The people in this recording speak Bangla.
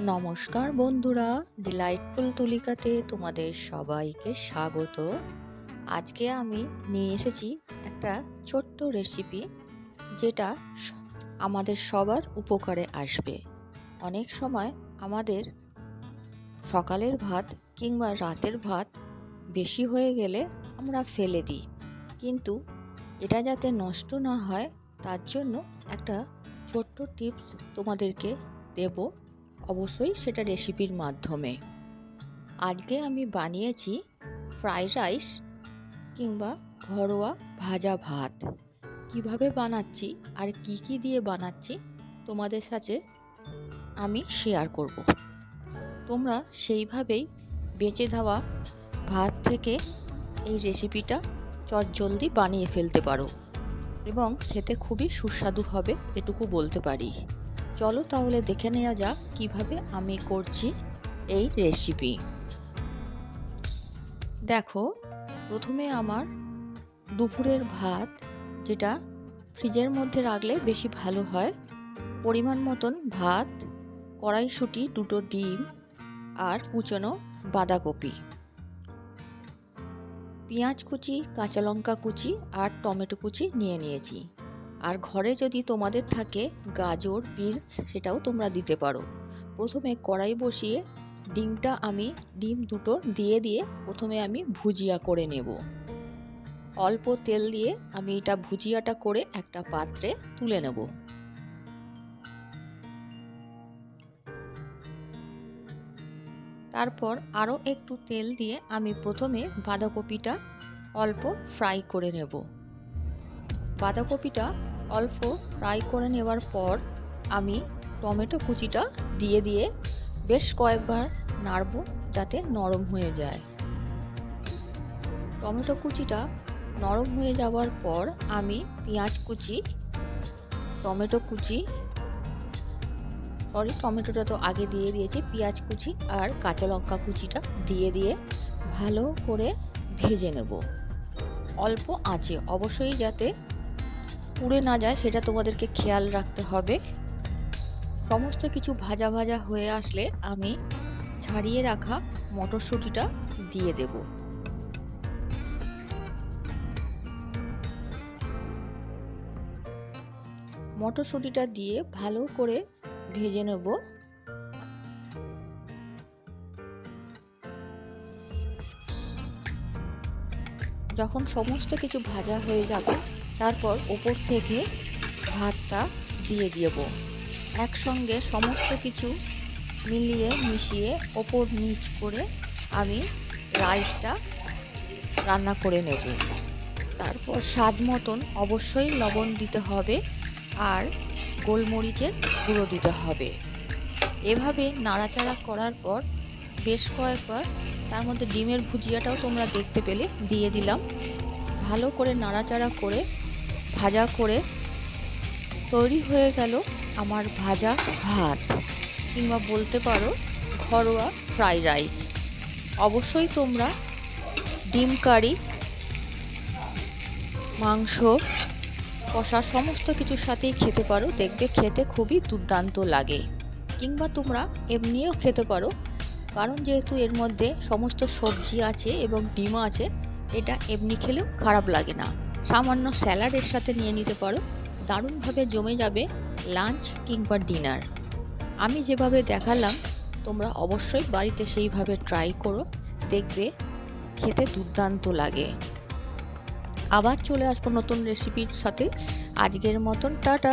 নমস্কার বন্ধুরা, ডিলাইটফুল তুলিকাতে তোমাদের সবাইকে স্বাগত। আজকে আমি নিয়ে এসেছি একটা ছোট্ট রেসিপি যেটা আমাদের সবার উপকারে আসবে। অনেক সময় আমাদের সকালের ভাত কিংবা রাতের ভাত বেশি হয়ে গেলে আমরা ফেলে দিই। কিন্তু এটা যাতে নষ্ট না হয়, তার জন্য একটা ছোট্ট টিপস তোমাদেরকে দেবো। অবশ্যই সেটা রেসিপির মাধ্যমে। আজকে আমি বানিয়েছি ফ্রাইড রাইস কিংবা ঘরোয়া ভাজা ভাত। কীভাবে বানাচ্ছি আর কি কি দিয়ে বানাচ্ছি তোমাদের সাথে আমি শেয়ার করব। তোমরা সেইভাবেই বেঁচে দেওয়া ভাত থেকে এই রেসিপিটা চটজলদি বানিয়ে ফেলতে পারো এবং খেতে খুবই সুস্বাদু হবে এটুকু বলতে পারি। চলো তাহলে দেখে নেওয়া যাক কীভাবে আমি করছি এই রেসিপি দেখো, প্রথমে আমার দুপুরের ভাত, যেটা ফ্রিজের মধ্যে রাখলে বেশি ভালো হয়। পরিমাণ মতন ভাত, কড়াইশুঁটি, দুটো ডিম আর কুচনো বাঁধাকপি। পেঁয়াজ কুচি, কাঁচা লঙ্কা কুচি আর টমেটো কুচি নিয়ে নিয়েছি। আর ঘরে যদি তোমাদের থাকে গাজর বিনস সেটাও তোমরা দিতে পারো। প্রথমে কড়াই বসিয়ে ডিমটা আমি, ডিম দুটো দিয়ে দিয়ে প্রথমে আমি ভুজিয়া করে নেব। অল্প তেল দিয়ে আমি এটা ভুজিয়াটা করে একটা পাত্রে তুলে নেব। তারপর আরও একটু তেল দিয়ে আমি প্রথমে বাঁধাকপিটা অল্প ফ্রাই করে নেব। বাঁধাকপিটা অল্প ফ্রাই করে নেওয়ার পর আমি টমেটো কুচিটা দিয়ে দিয়ে বেশ কয়েকবার নাড়ব যাতে নরম হয়ে যায়। টমেটো কুচিটা নরম হয়ে যাওয়ার পর আমি পেঁয়াজ কুচি, টমেটো কুচি, সরি, টমেটোটা তো আগে দিয়ে দিয়েছি, পেঁয়াজ কুচি আর কাঁচা লঙ্কা কুচিটা দিয়ে দিয়ে ভালো করে ভেজে নেব। অল্প আঁচে, অবশ্যই যাতে পুড়ে না যায়, সেটা তোমাদেরকে খেয়াল রাখতে হবে। সমস্ত কিছু ভাজা ভাজা হয়ে আসলে আমি ছাড়িয়ে রাখা মটরশুঁটিটা দিয়ে দেব। মটরশুঁটিটা দিয়ে ভালো করে ভেজে নেব। যখন সমস্ত কিছু ভাজা হয়ে যাবে তারপর ওপর থেকে ভাতটা দিয়ে দেব। একসঙ্গে সমস্ত কিছু মিলিয়ে মিশিয়ে ওপর নিচ করে আমি রাইসটা রান্না করে নেব। তারপর স্বাদ মতন অবশ্যই লবণ দিতে হবে আর গোলমরিচের গুঁড়ো দিতে হবে। এভাবে নাড়াচাড়া করার পর বেশ কয়েকবার তার মধ্যে ডিমের ভুজিয়াটাও তোমরা দেখতে পেলে, দিয়ে দিলাম। ভালো করে নাড়াচাড়া করে ভাজা করে তৈরি হয়ে গেল আমার ভাজা ভাত কিংবা বলতে পারো ঘরোয়া ফ্রাইড রাইস। অবশ্যই তোমরা ডিম কারি, মাংস, কষা সমস্ত কিছুর সাথেই খেতে পারো। দেখবে খেতে খুবই দুর্দান্ত লাগে। কিংবা তোমরা এমনিও খেতে পারো, কারণ যেহেতু এর মধ্যে সমস্ত সবজি আছে এবং ডিম আছে, এটা এমনি খেলেও খারাপ লাগে না। সামান্য স্যালাডের সাথে নিয়ে নিতে পারো। দারুণভাবে জমে যাবে লাঞ্চ কিংবা ডিনার। আমি যেভাবে দেখালাম, তোমরা অবশ্যই বাড়িতে সেইভাবে ট্রাই করো, দেখবে খেতে দুর্দান্ত লাগে। আবার চলে আসব নতুন রেসিপির সাথে। আজকের মতন, টাটা।